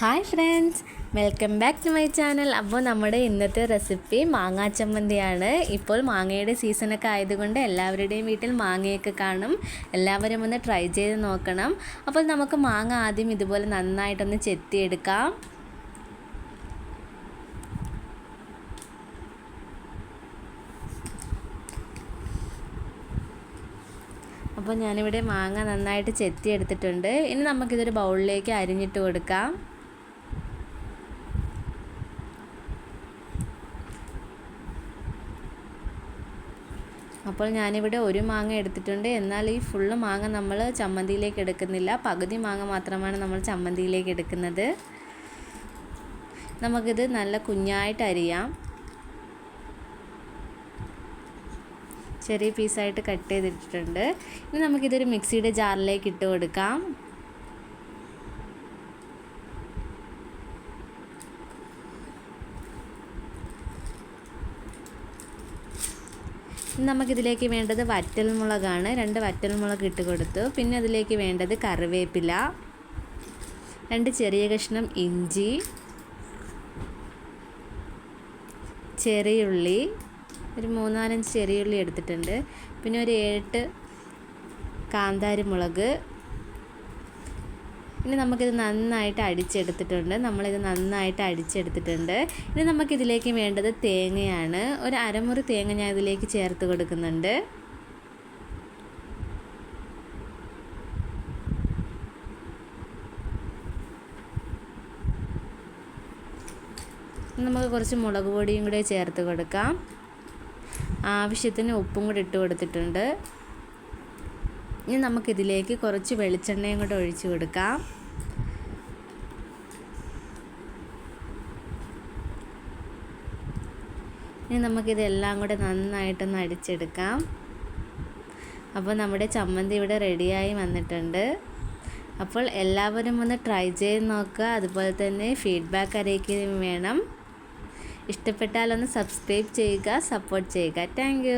Hi friends. Welcome back to my channel. അപ്പോൾ നമ്മുടെ ഇന്നത്തെ റെസിപ്പി മാങ്ങാ ചമ്മന്തിയാണ്. ഇപ്പോൾ മാങ്ങയുടെ സീസണൊക്കെ ആയതുകൊണ്ട് എല്ലാവരുടെയും വീട്ടിൽ മാങ്ങയൊക്കെ കാണും. എല്ലാവരും ഒന്ന് ട്രൈ ചെയ്ത് നോക്കണം. അപ്പോൾ നമുക്ക് മാങ്ങ ആദ്യം ഇതുപോലെ നന്നായിട്ടൊന്ന് ചെത്തിയെടുക്കാം. അപ്പോൾ ഞാനിവിടെ മാങ്ങ നന്നായിട്ട് ചെത്തി എടുത്തിട്ടുണ്ട് ഇനി നമുക്കിതൊരു ബൗളിലേക്ക് അരിഞ്ഞിട്ട് കൊടുക്കാം. അപ്പോൾ ഞാനിവിടെ ഒരു മാങ്ങ എടുത്തിട്ടുണ്ട്. എന്നാൽ ഈ ഫുള്ള് മാങ്ങ നമ്മൾ ചമ്മന്തിയിലേക്ക് എടുക്കുന്നില്ല. പകുതി മാങ്ങ മാത്രമാണ് നമ്മൾ ചമ്മന്തിയിലേക്ക് എടുക്കുന്നത്. നമുക്കിത് നല്ല കുഞ്ഞായിട്ട് അരിയാം. ചെറിയ പീസായിട്ട് കട്ട് ചെയ്തിട്ടുണ്ട്. ഇനി നമുക്കിതൊരു മിക്സിയുടെ ജാറിലേക്ക് ഇട്ട് കൊടുക്കാം. നമുക്കിതിലേക്ക് വേണ്ടത് വറ്റൽമുളകാണ്. രണ്ട് വറ്റൽമുളക് ഇട്ട് കൊടുത്തു. പിന്നെ അതിലേക്ക് വേണ്ടത് കറിവേപ്പില. രണ്ട് ചെറിയ കഷ്ണം ഇഞ്ചി. ചെറിയുള്ളി. ഒരു മൂന്നാലഞ്ച് ചെറിയുള്ളി എടുത്തിട്ടുണ്ട്. പിന്നെ ഒരു ഏട്ട് കാന്താരി മുളക് ഇനി നമുക്കിത് നന്നായിട്ട് അടിച്ചെടുത്തിട്ടുണ്ട്. നമ്മളിത് നന്നായിട്ട് അടിച്ചെടുത്തിട്ടുണ്ട്. ഇനി നമുക്കിതിലേക്ക് വേണ്ടത് തേങ്ങയാണ്. ഒരു അരമുറി തേങ്ങ ഞാൻ ഇതിലേക്ക് ചേർത്ത് കൊടുക്കുന്നുണ്ട്. നമുക്ക് കുറച്ച് മുളക് പൊടിയും കൂടെ ചേർത്ത് കൊടുക്കാം. ആവശ്യത്തിന് ഉപ്പും കൂടി ഇട്ട് കൊടുത്തിട്ടുണ്ട്. ഇനി നമുക്കിതിലേക്ക് കുറച്ച് വെളിച്ചെണ്ണയും കൂടെ ഒഴിച്ചു കൊടുക്കാം. ഇനി നമുക്കിതെല്ലാം കൂടെ നന്നായിട്ടൊന്ന് അടിച്ചെടുക്കാം. അപ്പോൾ നമ്മുടെ ചമ്മന്തി ഇവിടെ റെഡിയായി വന്നിട്ടുണ്ട്. അപ്പോൾ എല്ലാവരും ഒന്ന് ട്രൈ ചെയ്ത് നോക്കുക. അതുപോലെ തന്നെ ഫീഡ്ബാക്ക് അറിയിക്കുകയും വേണം. ഇഷ്ടപ്പെട്ടാലൊന്ന് സബ്സ്ക്രൈബ് ചെയ്യുക സപ്പോർട്ട് ചെയ്യുക. താങ്ക്